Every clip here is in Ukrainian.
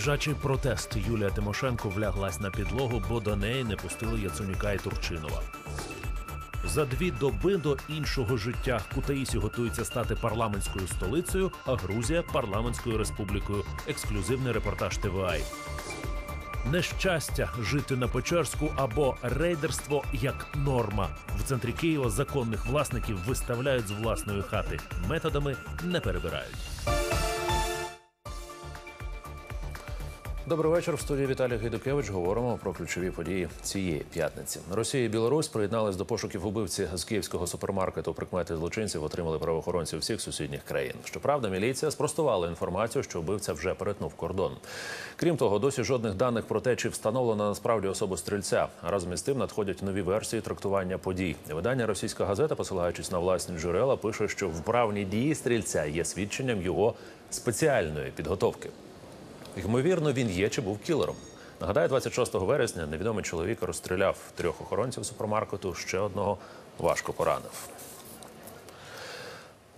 Лежачий протест Юлія Тимошенко вляглась на підлогу, бо до неї не пустили Яценюка і Турчинова. За дві доби до іншого життя Кутаїсі готується стати парламентською столицею, а Грузія парламентською республікою. Ексклюзивний репортаж ТВАЙ. Нещастя жити на Печерську або рейдерство як норма. В центрі Києва законних власників виставляють з власної хати. Методами не перебирають. Добрий вечір. В студії Віталій Гайдукевич говоримо про ключові події цієї п'ятниці. Росія і Білорусь приєднались до пошуків убивці з київського супермаркету. Прикмети злочинців отримали правоохоронці всіх сусідніх країн. Щоправда, міліція спростувала інформацію, що вбивця вже перетнув кордон. Крім того, досі жодних даних про те, чи встановлено насправді особу стрільця. Разом із тим надходять нові версії трактування подій. Видання російська газета, посилаючись на власні джерела, пише, що вправні дії стрільця є свідченням його спеціальної підготовки. Ймовірно, він є чи був кілером. Нагадаю, 26 вересня невідомий чоловік розстріляв трьох охоронців супермаркету, ще одного важко поранив.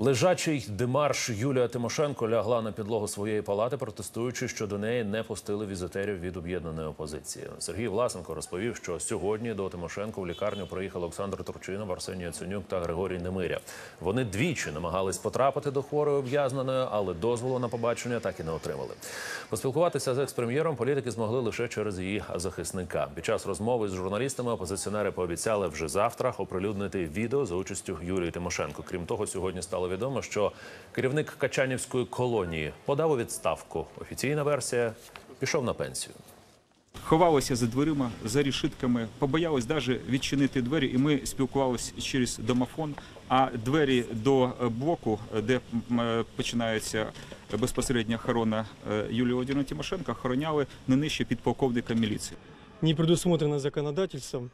Лежачий демарш Юлія Тимошенко лягла на підлогу своєї палати, протестуючи, що до неї не пустили візитерів від об'єднаної опозиції. Сергій Власенко розповів, що сьогодні до Тимошенко в лікарню приїхали Олександр Турчинов, Арсеній Яценюк та Григорій Немиря. Вони двічі намагались потрапити до хворої ув'язненої, але дозволу на побачення так і не отримали. Поспілкуватися з екс-прем'єром політики змогли лише через її захисника. Під час розмови з журналістами опозиціонери пообіцяли вже завтра оприлюднити відео за участю Юлії Тимошенко. Крім того, сьогодні стало відомо, що керівник Качанівської колонії подав у відставку. Офіційна версія пішов на пенсію. Ховалися за дверима, за рішитками, побоялись навіть відчинити двері, і ми спілкувалися через домофон. А двері до блоку, де е, починається безпосередня охорона е, Юлії Володимирівни Тимошенко, охороняли не нижче підполковника міліції. не предусмотрено законодательством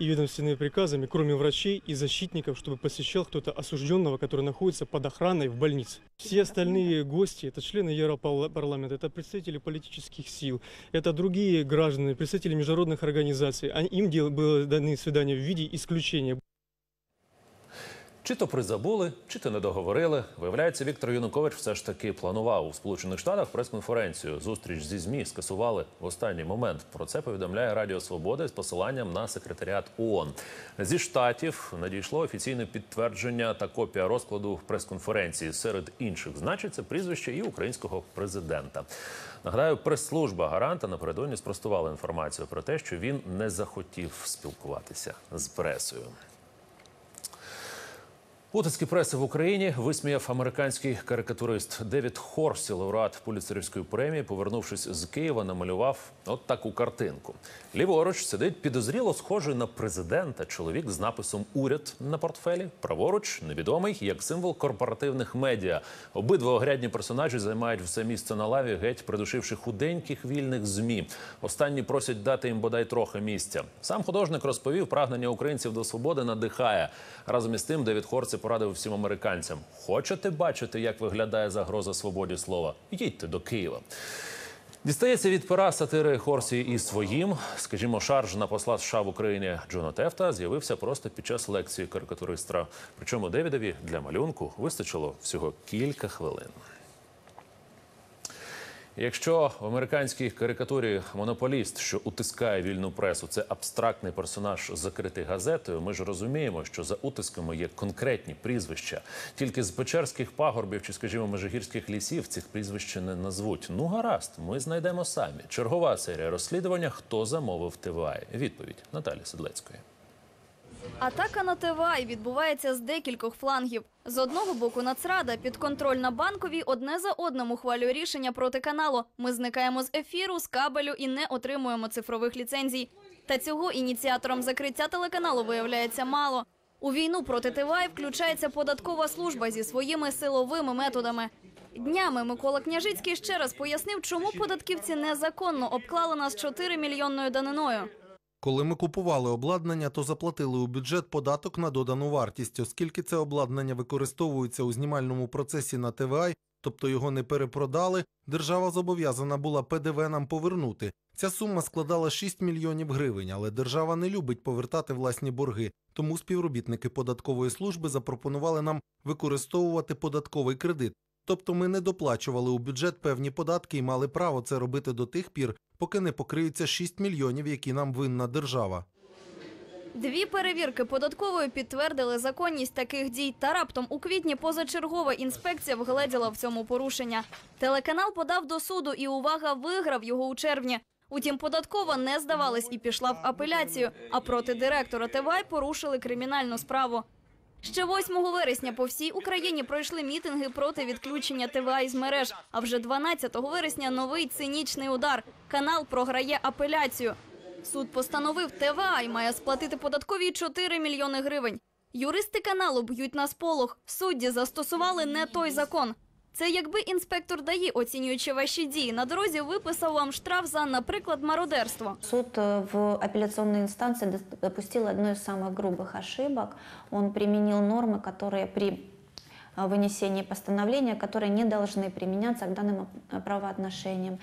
и ведомственными приказами, кроме врачей и защитников, чтобы посещал кто-то осужденного, который находится под охраной в больнице. Все остальные гости, это члены Европарламента, это представители политических сил, это другие граждане, представители международных организаций. Они- Им дел- было даны свидания в виде исключения. Чи то призабули, чи то не договорили. Виявляється, Віктор Янукович все ж таки планував у Сполучених Штатах прес-конференцію. Зустріч зі змі скасували в останній момент. Про це повідомляє Радіо Свобода з посиланням на секретаріат ООН. Зі штатів надійшло офіційне підтвердження та копія розкладу прес-конференції. Серед інших значиться прізвище і українського президента. Нагадаю, прес-служба гаранта напередодні спростувала інформацію про те, що він не захотів спілкуватися з пресою. Утиски преси в Україні висміяв американський карикатурист Девід Хорсі, лауреат Пуліцерівської премії, повернувшись з Києва, намалював от таку картинку. Ліворуч сидить підозріло схожий на президента чоловік з написом Уряд на портфелі. Праворуч невідомий як символ корпоративних медіа. Обидва огрядні персонажі займають все місце на лаві, геть придушивши худеньких вільних змі. Останні просять дати їм бодай трохи місця. Сам художник розповів, прагнення українців до свободи надихає. Разом із тим, Девід Хорсі порадив всім американцям: хочете бачити, як виглядає загроза свободі слова? Їдьте до Києва. Дістається від пера сатири Хорсі і своїм. Скажімо, шарж на посла США в Україні Джона Тефта з'явився просто під час лекції карикатуриста. Причому Девідові для малюнку вистачило всього кілька хвилин. Якщо в американській карикатурі монополіст, що утискає вільну пресу, це абстрактний персонаж, закритий газетою, ми ж розуміємо, що за утисками є конкретні прізвища. Тільки з печерських пагорбів чи, скажімо, межигірських лісів цих прізвищ не назвуть. Ну гаразд, ми знайдемо самі. Чергова серія розслідування. Хто замовив ТВА? Відповідь Наталі Седлецької. Атака на ТВА відбувається з декількох флангів. З одного боку Нацрада підконтрольна банковій одне за одним ухвалює рішення проти каналу. Ми зникаємо з ефіру, з кабелю і не отримуємо цифрових ліцензій. Та цього ініціатором закриття телеканалу виявляється мало. У війну проти ТВА включається податкова служба зі своїми силовими методами. Днями Микола Княжицький ще раз пояснив, чому податківці незаконно обклали нас 4 мільйонною даниною. Коли ми купували обладнання, то заплатили у бюджет податок на додану вартість, оскільки це обладнання використовується у знімальному процесі на ТВА, тобто його не перепродали, держава зобов'язана була ПДВ нам повернути. Ця сума складала 6 мільйонів гривень, але держава не любить повертати власні борги, тому співробітники податкової служби запропонували нам використовувати податковий кредит. Тобто ми не доплачували у бюджет певні податки і мали право це робити до тих пір, поки не покриються 6 мільйонів, які нам винна держава. Дві перевірки податкової підтвердили законність таких дій. Та раптом у квітні позачергова інспекція вгледіла в цьому порушення. Телеканал подав до суду і увага виграв його у червні. Утім, податкова не здавалась і пішла в апеляцію. А проти директора ТВАЙ порушили кримінальну справу. Ще 8 вересня по всій Україні пройшли мітинги проти відключення ТВА із мереж. А вже 12 вересня новий цинічний удар. Канал програє апеляцію. Суд постановив ТВА і має сплатити податковій 4 мільйони гривень. Юристи каналу б'ють на сполох. Судді застосували не той закон. Це якби інспектор ДАІ, оцінюючи ваші дії, на дорозі виписав вам штраф за, наприклад, мародерство. Суд э, в апелляционной инстанции дос- допустил одну из самых грубых ошибок. Он применил нормы, которые при э, вынесении постановления, которые не должны применяться к данным э, правоотношениям,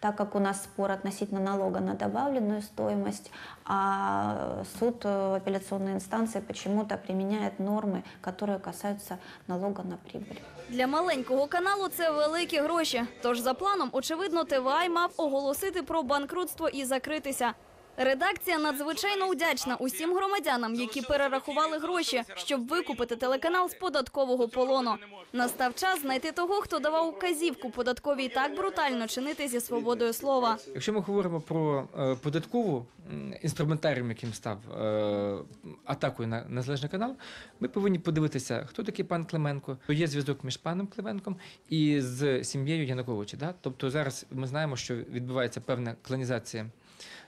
так как у нас спор относительно налога на добавленную стоимость, а суд э, в апелляционной инстанции почему-то применяет нормы, которые касаются налога на прибыль. Для маленького каналу це великі гроші. Тож за планом, очевидно, ТВА мав оголосити про банкрутство і закритися. Редакція надзвичайно вдячна усім громадянам, які перерахували гроші, щоб викупити телеканал з податкового полону. Настав час знайти того, хто давав указівку податковій так брутально чинити зі свободою слова. Якщо ми говоримо про е, податкову інструментаріум, яким став е, атакою на незалежний канал, ми повинні подивитися, хто такий пан Клименко. Є зв'язок між паном Клименком і з сім'єю Януковича. Да? Тобто зараз ми знаємо, що відбувається певна клонізація.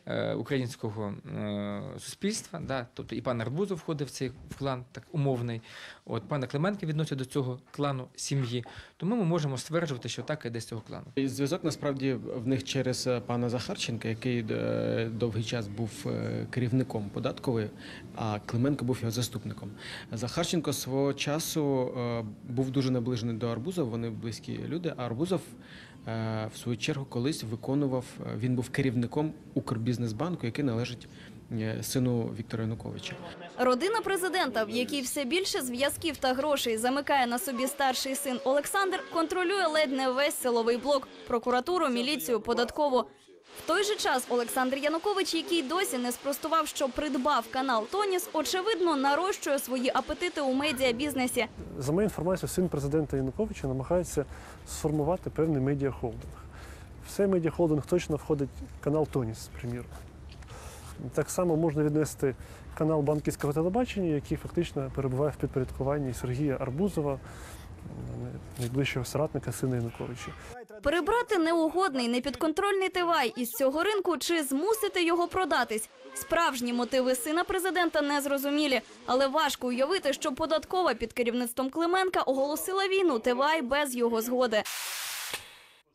Е, Українського е, суспільства, да, тобто і пан Арбузов входив в цей клан, так умовний. От пана Клименка відносять до цього клану сім'ї. Тому ми можемо стверджувати, що так іде з цього клану. І Зв'язок насправді в них через е, пана Захарченка, який довгий час був керівником податкової, а Клименко був його заступником. Захарченко свого часу був дуже наближений до Арбузова, вони близькі люди. А Арбузов в свою чергу колись виконував, е, він був керівником Укрбізнесбанку, який належить е, сину Віктора Януковича. Родина президента, в якій все більше зв'язків та грошей замикає на собі старший син Олександр, контролює ледь не весь силовий блок, прокуратуру, міліцію, податкову. В той же час Олександр Янукович, який досі не спростував, що придбав канал Тоніс, очевидно нарощує свої апетити у медіабізнесі. За моєю інформацією, син президента Януковича намагається сформувати певний медіахолдинг. В цей медіахолдинг точно входить канал Тоніс, приміром. Так само можна віднести канал банківського телебачення, який фактично перебуває в підпорядкуванні Сергія Арбузова, найближчого соратника сина Януковича. Перебрати неугодний, непідконтрольний Тивай із цього ринку чи змусити його продатись. Справжні мотиви сина президента не зрозумілі, але важко уявити, що податкова під керівництвом Клименка оголосила війну Тивай без його згоди.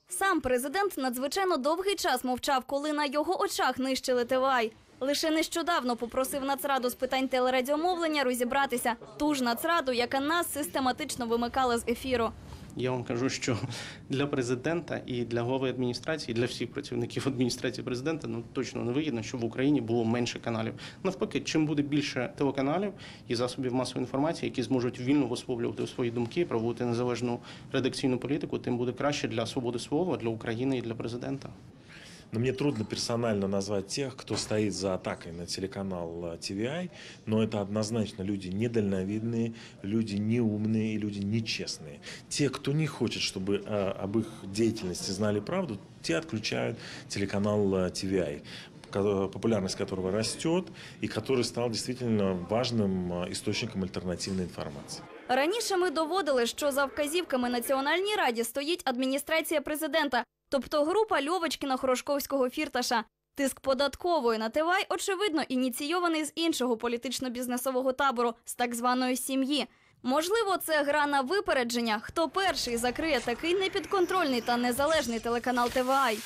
Сам президент надзвичайно довгий час мовчав, коли на його очах нищили ТВАЙ. Лише нещодавно попросив Нацраду з питань телерадіомовлення розібратися. Ту ж Нацраду, яка нас систематично вимикала з ефіру. Я вам кажу, що для президента і для голови адміністрації, і для всіх працівників адміністрації президента ну точно не вигідно, щоб в Україні було менше каналів. Навпаки, чим буде більше телеканалів і засобів масової інформації, які зможуть вільно висловлювати свої думки, проводити незалежну редакційну політику, тим буде краще для свободи слова, для України і для президента. Но мне трудно персонально назвать тех, кто стоит за атакой на телеканал э, TVI, но это однозначно люди недальновидные, люди неумные и люди нечестные. Те, кто не хочет, чтобы э, об их деятельности знали правду, те отключают телеканал э, TVI ко- популярность которого растет и который стал действительно важным э, источником альтернативной информации. Раніше ми доводили, що за вказівками Національній раді стоїть адміністрація президента, тобто група Льовочкіна Хорошковського фірташа. Тиск податкової на Тивай, очевидно, ініційований з іншого політично-бізнесового табору, з так званої сім'ї. Можливо, це гра на випередження, хто перший закриє такий непідконтрольний та незалежний телеканал ТВАЙ.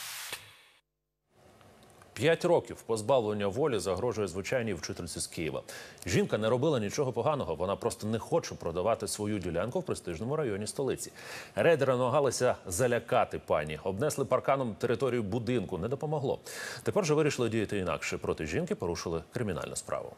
П'ять років позбавлення волі загрожує звичайній вчительці з Києва. Жінка не робила нічого поганого. Вона просто не хоче продавати свою ділянку в престижному районі столиці. Рейдери намагалися залякати пані, обнесли парканом територію будинку. Не допомогло. Тепер же вирішили діяти інакше. Проти жінки порушили кримінальну справу.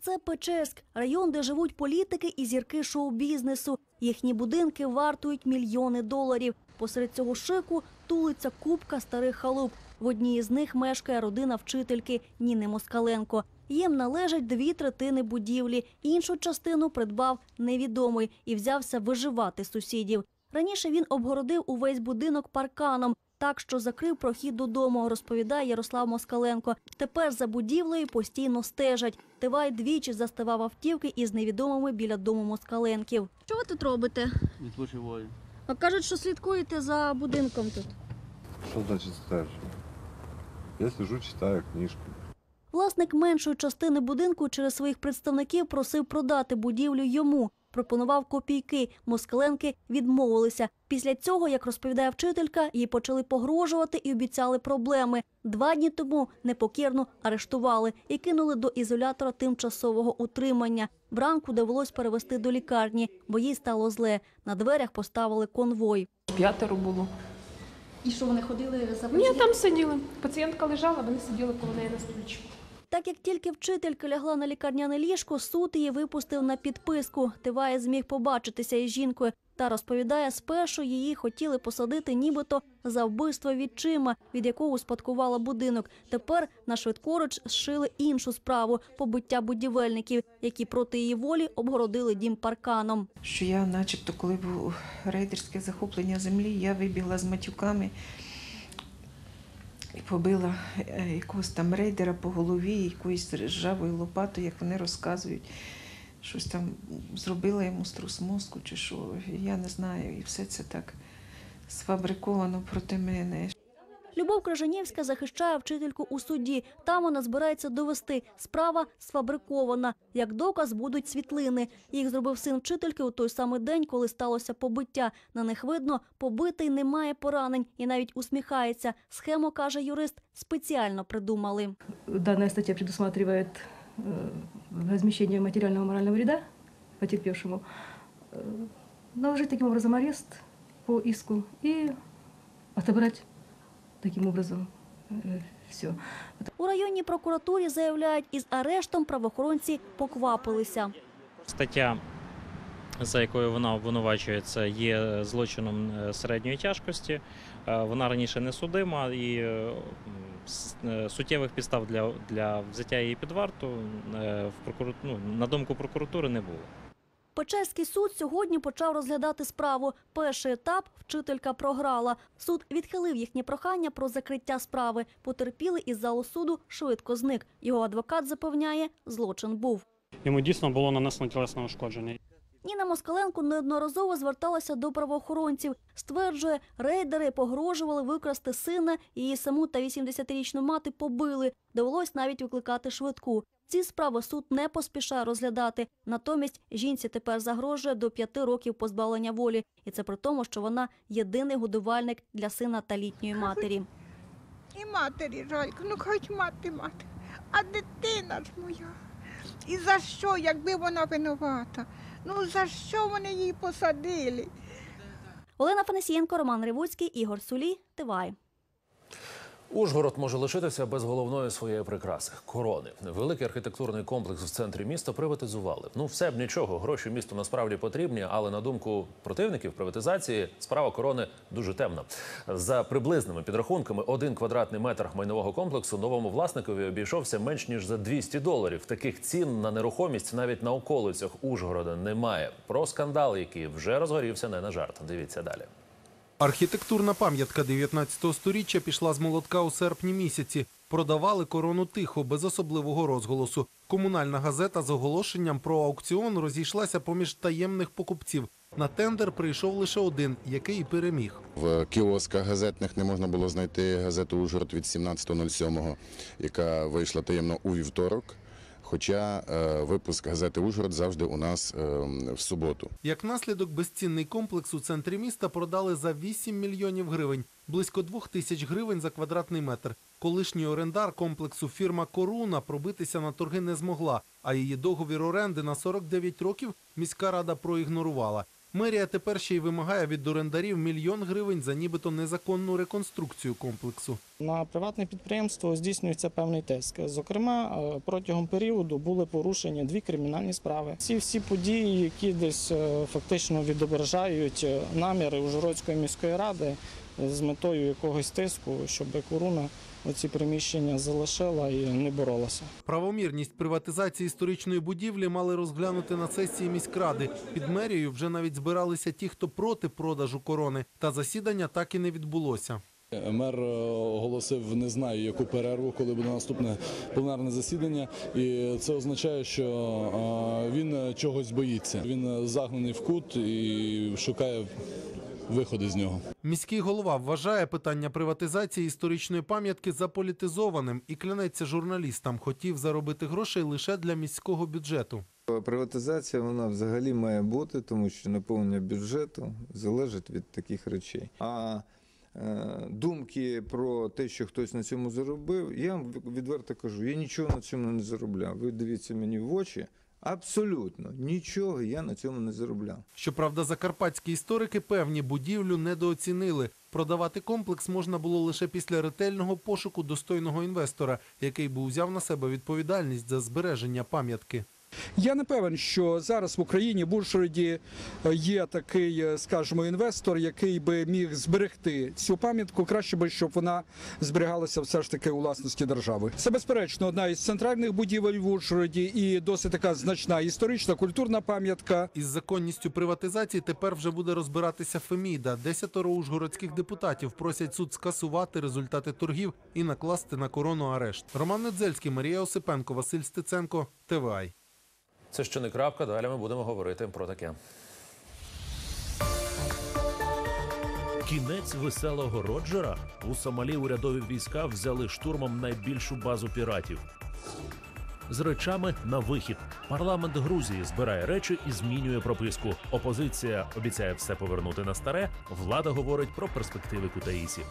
Це Печерськ, район, де живуть політики і зірки шоу-бізнесу. Їхні будинки вартують мільйони доларів. Посеред цього шику тулиться купка старих халуп. В одній із них мешкає родина вчительки Ніни Москаленко. Їм належать дві третини будівлі. Іншу частину придбав невідомий і взявся виживати сусідів. Раніше він обгородив увесь будинок парканом, так що закрив прохід додому, розповідає Ярослав Москаленко. Тепер за будівлею постійно стежать. Тивай двічі заставав автівки із невідомими біля дому Москаленків. Що ви тут робите? Відпочиваю. А кажуть, що слідкуєте за будинком тут. Що значить стежу? Я сижу, читаю книжку. Власник меншої частини будинку через своїх представників просив продати будівлю йому. Пропонував копійки. Москаленки відмовилися. Після цього, як розповідає вчителька, їй почали погрожувати і обіцяли проблеми. Два дні тому непокірно арештували і кинули до ізолятора тимчасового утримання. Вранку довелось перевести до лікарні, бо їй стало зле. На дверях поставили конвой. П'ятеро було. І що вони ходили за Ні, там сиділи. Пацієнтка лежала, вони сиділи коло неї на стульчику. Так як тільки вчителька лягла на лікарняне ліжко, суд її випустив на підписку. Тиває зміг побачитися із жінкою та розповідає, спершу її хотіли посадити нібито за вбивство відчима, від якого успадкувала будинок. Тепер на швидкоруч зшили іншу справу побиття будівельників, які проти її волі обгородили дім парканом. що я, начебто, коли було рейдерське захоплення землі, я вибігла з матюками і побила е, якогось там рейдера по голові, якоюсь ржавою лопатою, як вони розказують. Щось там зробила йому струс мозку чи що, я не знаю. І все це так сфабриковано проти мене. Любов Крижанівська захищає вчительку у суді. Там вона збирається довести. Справа сфабрикована. Як доказ будуть світлини. Їх зробив син вчительки у той самий день, коли сталося побиття. На них видно, побитий не має поранень і навіть усміхається. Схему, каже юрист, спеціально придумали. Данная статья предусматривает э, возмещение материального и морального вреда потерпевшему, э, наложить таким образом арест по иску и отобрать таким образом все. У районній прокуратурі заявляють, із арештом правоохоронці поквапилися. Стаття, за якою вона обвинувачується, є злочином е, середньої тяжкості. Е, Вона раніше не судима і е, е, суттєвих підстав для, для взяття її під варту е, в прокуру... ну, на думку прокуратури не було. Печерський суд сьогодні почав розглядати справу. Перший етап вчителька програла. Суд відхилив їхнє прохання про закриття справи. Потерпілий із залу суду швидко зник. Його адвокат запевняє, злочин був. Йому дійсно було нанесено тілесне ушкодження. Ніна Москаленко неодноразово зверталася до правоохоронців. Стверджує, рейдери погрожували викрасти сина, її саму та 80-річну мати побили. Довелось навіть викликати швидку. Ці справи суд не поспішає розглядати. Натомість жінці тепер загрожує до п'яти років позбавлення волі. І це при тому, що вона єдиний годувальник для сина та літньої матері. І матері жалько, ну хоч мати мати. А дитина ж моя. І за що, якби вона винувата? Ну за що вони її посадили? Олена Фанасієнко, Роман Ривуцький, Ігор Сулі, Тивай. Ужгород може лишитися без головної своєї прикраси корони. Великий архітектурний комплекс в центрі міста приватизували. Ну, все б нічого. Гроші місту насправді потрібні, але на думку противників приватизації справа корони дуже темна. За приблизними підрахунками, один квадратний метр майнового комплексу новому власникові обійшовся менш ніж за 200 доларів. Таких цін на нерухомість навіть на околицях Ужгорода немає. Про скандал, який вже розгорівся, не на жарт. Дивіться далі. Архітектурна пам'ятка 19 століття пішла з молотка у серпні місяці. Продавали корону тихо, без особливого розголосу. Комунальна газета з оголошенням про аукціон розійшлася поміж таємних покупців. На тендер прийшов лише один, який і переміг. В кіосках газетних не можна було знайти газету Ужгород від 17.07, яка вийшла таємно у вівторок. Хоча е, випуск газети Ужгород завжди у нас е, в суботу. Як наслідок, безцінний комплекс у центрі міста продали за 8 мільйонів гривень, близько 2 тисяч гривень за квадратний метр. Колишній орендар комплексу фірма Коруна пробитися на торги не змогла, а її договір оренди на 49 років міська рада проігнорувала. Мерія тепер ще й вимагає від орендарів мільйон гривень за нібито незаконну реконструкцію комплексу. На приватне підприємство здійснюється певний тиск. Зокрема, е, протягом періоду були порушені дві кримінальні справи. Ці всі події, які десь е, фактично відображають е, наміри Ужгородської міської ради з метою якогось тиску, щоб коруна оці приміщення залишила і не боролася. Правомірність приватизації історичної будівлі мали розглянути на сесії міськради. Під мерією вже навіть збиралися ті, хто проти продажу корони. Та засідання так і не відбулося. Мер е, оголосив не знаю яку перерву, коли буде наступне пленарне засідання, і це означає, що е, він чогось боїться. Він загнаний в кут і шукає виходи з нього. Міський голова вважає питання приватизації історичної пам'ятки заполітизованим і клянеться журналістам. Хотів заробити грошей лише для міського бюджету. Приватизація вона взагалі має бути, тому що наповнення бюджету залежить від таких речей. А е, думки про те, що хтось на цьому заробив, я вам відверто кажу, я нічого на цьому не заробляв. Ви дивіться мені в очі. Абсолютно нічого я на цьому не заробляв. Щоправда, закарпатські історики певні будівлю недооцінили. Продавати комплекс можна було лише після ретельного пошуку достойного інвестора, який би узяв на себе відповідальність за збереження пам'ятки. Я не певен, що зараз в Україні в Ужгороді е, є такий, е, скажімо, інвестор, який би міг зберегти цю пам'ятку. Краще би, щоб вона зберігалася все ж таки у власності держави. Це безперечно одна із центральних будівель в Ужгороді і досить така значна історична культурна пам'ятка. Із законністю приватизації тепер вже буде розбиратися Феміда. Десятеро ужгородських депутатів просять суд скасувати результати торгів і накласти на корону арешт. Роман Недзельський, Марія Осипенко, Василь Стеценко, ТВАЙ. Це ще не крапка. Далі ми будемо говорити про таке. Кінець веселого Роджера у Сомалі урядові війська взяли штурмом найбільшу базу піратів. З речами на вихід. Парламент Грузії збирає речі і змінює прописку. Опозиція обіцяє все повернути на старе. Влада говорить про перспективи Кутаїсі.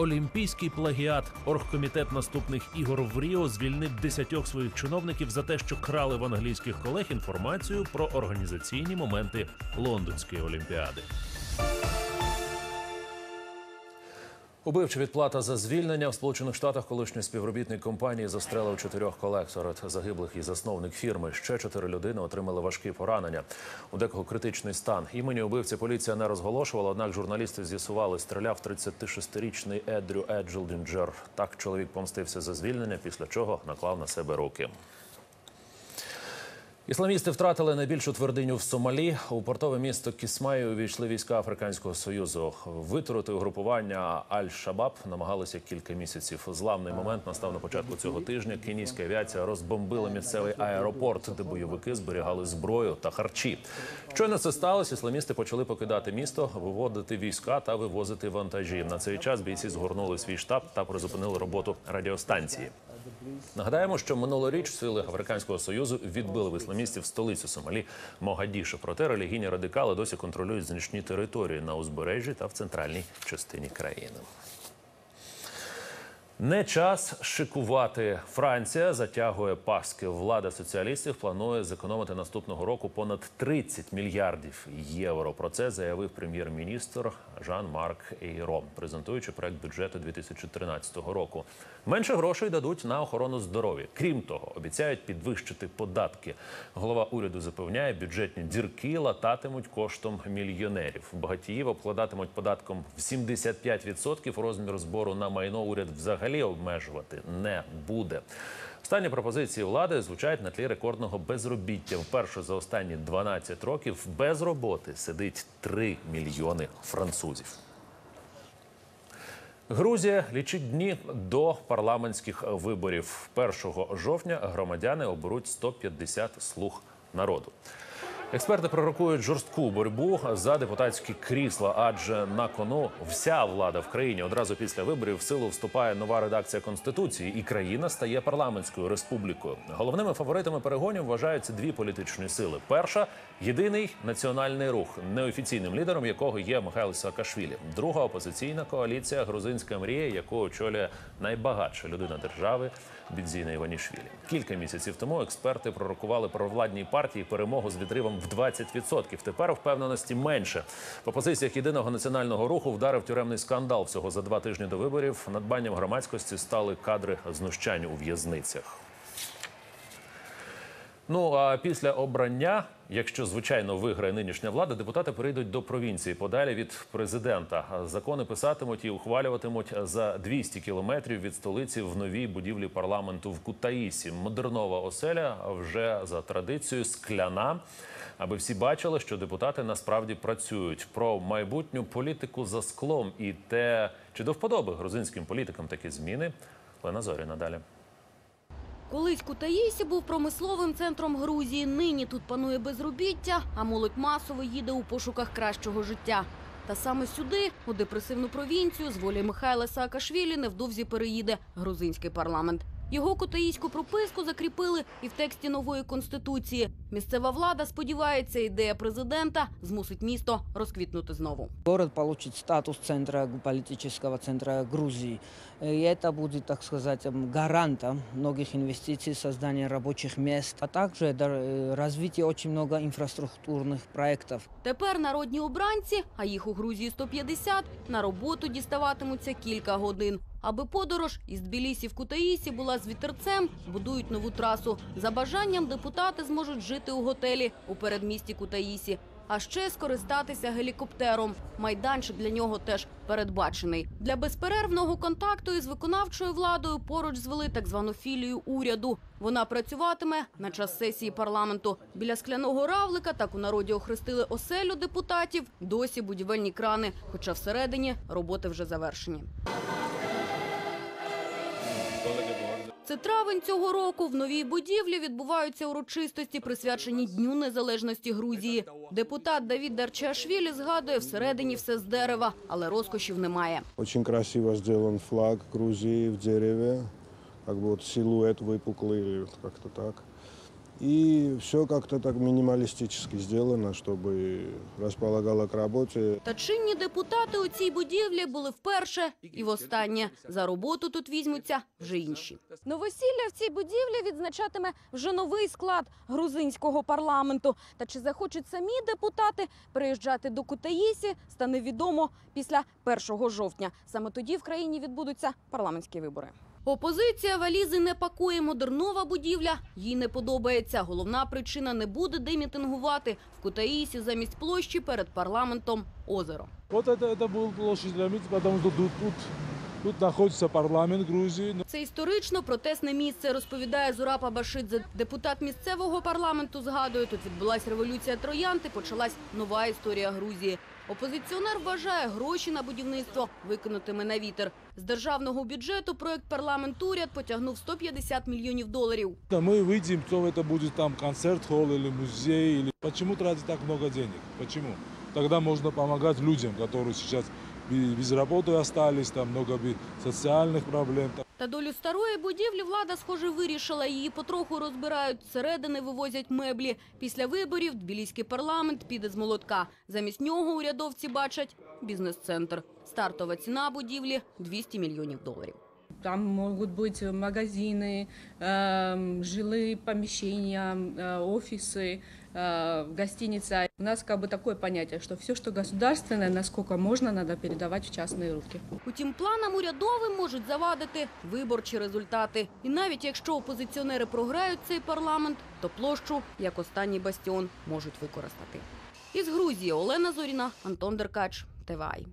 Олімпійський плагіат. Оргкомітет наступних ігор в Ріо звільнив десятьох своїх чиновників за те, що крали в англійських колег інформацію про організаційні моменти Лондонської олімпіади. Убивча відплата за звільнення в Сполучених Штатах колишній співробітник компанії застрелив чотирьох колег серед загиблих і засновник фірми. Ще чотири людини отримали важкі поранення. У декого критичний стан. Імені убивця поліція не розголошувала. Однак журналісти з'ясували, стріляв 36-річний Едрю Еджелдінджер. Так чоловік помстився за звільнення, після чого наклав на себе руки. Ісламісти втратили найбільшу твердиню в Сомалі. У портове місто Кісмаю увійшли війська Африканського союзу. Витурити угрупування Аль-Шабаб намагалися кілька місяців. Зламний момент настав на початку цього тижня. Кенійська авіація розбомбила місцевий аеропорт, де бойовики зберігали зброю та харчі. Щойно це сталося, ісламісти почали покидати місто, виводити війська та вивозити вантажі. На цей час бійці згорнули свій штаб та призупинили роботу радіостанції. Нагадаємо, що минулоріч сили Африканського союзу відбили в ісламістів столицю Сомалі Могадіше. Проте релігійні радикали досі контролюють значні території на узбережжі та в центральній частині країни. Не час шикувати. Франція затягує паски. Влада соціалістів планує зекономити наступного року понад 30 мільярдів євро. Про це заявив прем'єр-міністр Жан-Марк Ейро, презентуючи проект бюджету 2013 року. Менше грошей дадуть на охорону здоров'я. Крім того, обіцяють підвищити податки. Голова уряду запевняє, бюджетні дірки лататимуть коштом мільйонерів. Багатіїв обкладатимуть податком в 75% розмір збору на майно. Уряд взагалі обмежувати не буде. Останні пропозиції влади звучать на тлі рекордного безробіття. Вперше за останні 12 років без роботи сидить 3 мільйони французів. Грузія лічить дні до парламентських виборів. 1 жовтня громадяни оберуть 150 слуг народу. Експерти пророкують жорстку боротьбу за депутатські крісла, адже на кону вся влада в країні одразу після виборів в силу вступає нова редакція конституції, і країна стає парламентською республікою. Головними фаворитами перегонів вважаються дві політичні сили: перша єдиний національний рух, неофіційним лідером якого є Михайло Саакашвілі. Друга опозиційна коаліція Грузинська мрія, яку очолює найбагатша людина держави Бідзіна Іванішвілі. Кілька місяців тому експерти пророкували провладній партії перемогу з відривом в 20%. Тепер впевненості менше. По позиціях єдиного національного руху вдарив тюремний скандал. Всього за два тижні до виборів надбанням громадськості стали кадри знущань у в'язницях. Ну а після обрання, якщо звичайно виграє нинішня влада, депутати перейдуть до провінції подалі від президента. Закони писатимуть і ухвалюватимуть за 200 кілометрів від столиці в новій будівлі парламенту в Кутаїсі. Модернова оселя вже за традицією скляна. Аби всі бачили, що депутати насправді працюють про майбутню політику за склом і те, чи до вподоби грузинським політикам такі зміни. Лена Зоріна далі. Колись Кутаїсі був промисловим центром Грузії. Нині тут панує безробіття, а молодь масово їде у пошуках кращого життя. Та саме сюди, у депресивну провінцію, з волі Михайла Саакашвілі невдовзі переїде грузинський парламент. Його кутаїську прописку закріпили і в тексті нової конституції. Місцева влада сподівається, ідея президента змусить місто розквітнути знову. Город получит статус центра политического центра Грузии. И это будет, так сказать, м, гарантом многих инвестиций, создания рабочих мест, а также да, э, развития очень много инфраструктурных проектов. Тепер народні обранці, а їх у Грузії 150, на роботу діставатимуться кілька годин. Аби подорож із Тбілісі в Кутаїсі була з вітерцем, будують нову трасу. За бажанням депутати зможуть жити у готелі у передмісті Кутаїсі. А ще скористатися гелікоптером. Майданчик для нього теж передбачений. Для безперервного контакту із виконавчою владою поруч звели так звану філію уряду. Вона працюватиме на час сесії парламенту. Біля скляного равлика так у народі охрестили оселю депутатів. Досі будівельні крани, хоча всередині роботи вже завершені. Це травень цього року. В новій будівлі відбуваються урочистості, присвячені Дню Незалежності Грузії. Депутат Давід Дарчашвілі згадує, всередині все з дерева, але розкошів немає. Очень красиво сделан флаг Грузии в дереве, как бы вот силуэт выпуклый, или вот как-то так. И все как-то так минималистически сделано, чтобы располагало к работе. Та чинні депутати у цій будівлі були вперше і востаннє. За роботу тут візьмуться вже інші. Новосілля в цій будівлі відзначатиме вже новий склад грузинського парламенту. Та чи захочуть самі депутати приїжджати до Кутаїсі, стане відомо після 1 жовтня. Саме тоді в країні відбудуться парламентські вибори. Опозиція валізи не пакує. Модернова будівля їй не подобається. Головна причина не буде де мітингувати в Кутаїсі замість площі перед парламентом озеро. Вот это, это был площадь Лямиц, потому что тут, тут, тут находится парламент Грузии. Це історично протестне місце, розповідає Зурапа Башидзе. Депутат місцевого парламенту згадує, тут відбулася революція троянд і почалась нова історія Грузії. Опозиціонер вважає, гроші на будівництво викинутиме на вітер. З державного бюджету проект парламент уряд потягнув 150 мільйонів доларів. Да Мы выйдем, то это будет там концерт-холл или музей. Или... Почему тратить так много денег? Почему? Тогда можно помогать людям, которые сейчас бе- без работы остались, там много социальных проблем. Та долю старої будівлі влада, схоже, вирішила. Її потроху розбирають, зсередини вивозять меблі. Після виборів тбіліський парламент піде з молотка. Замість нього урядовці бачать бізнес-центр. Стартова ціна будівлі – 200 мільйонів доларів Там могут быть магазины, эм, жилые помещения, э, офисы, э, гостиница. У нас как бы такое понятие, что все, что государственное, насколько можно, надо передавать в частные руки. Утім, планам урядовим можуть завадити виборчі результати. І навіть якщо опозиціонери програють цей парламент, то площу, як останній бастіон, можуть використати. Із Грузії Олена Зоріна, Антон Деркач, ТВАЙ.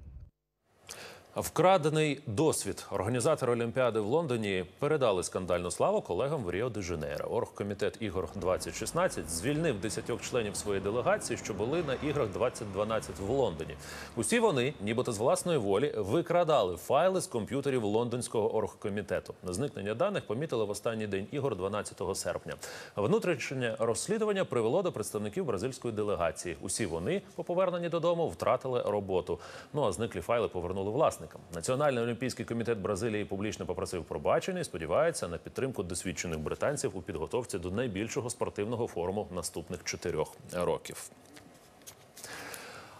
Вкрадений досвід організатори Олімпіади в Лондоні передали скандальну славу колегам в Ріо де Жанейро. Оргкомітет ігор 2016 звільнив 10 членів своєї делегації, що були на іграх 2012 в Лондоні. Усі вони, нібито з власної волі, викрадали файли з комп'ютерів лондонського оргкомітету. Зникнення даних помітили в останній день ігор 12 серпня. Внутрішнє розслідування привело до представників бразильської делегації. Усі вони по поверненні додому втратили роботу. Ну а зниклі файли повернули власникам. Національний олімпійський комітет Бразилії публічно попросив пробачення і сподівається на підтримку досвідчених британців у підготовці до найбільшого спортивного форуму наступних чотирьох років.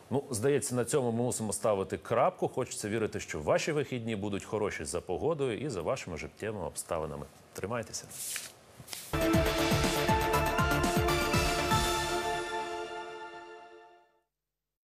Ну, здається, на цьому ми мусимо ставити крапку. Хочеться вірити, що ваші вихідні будуть хороші за погодою і за вашими життєвими обставинами. Тримайтеся.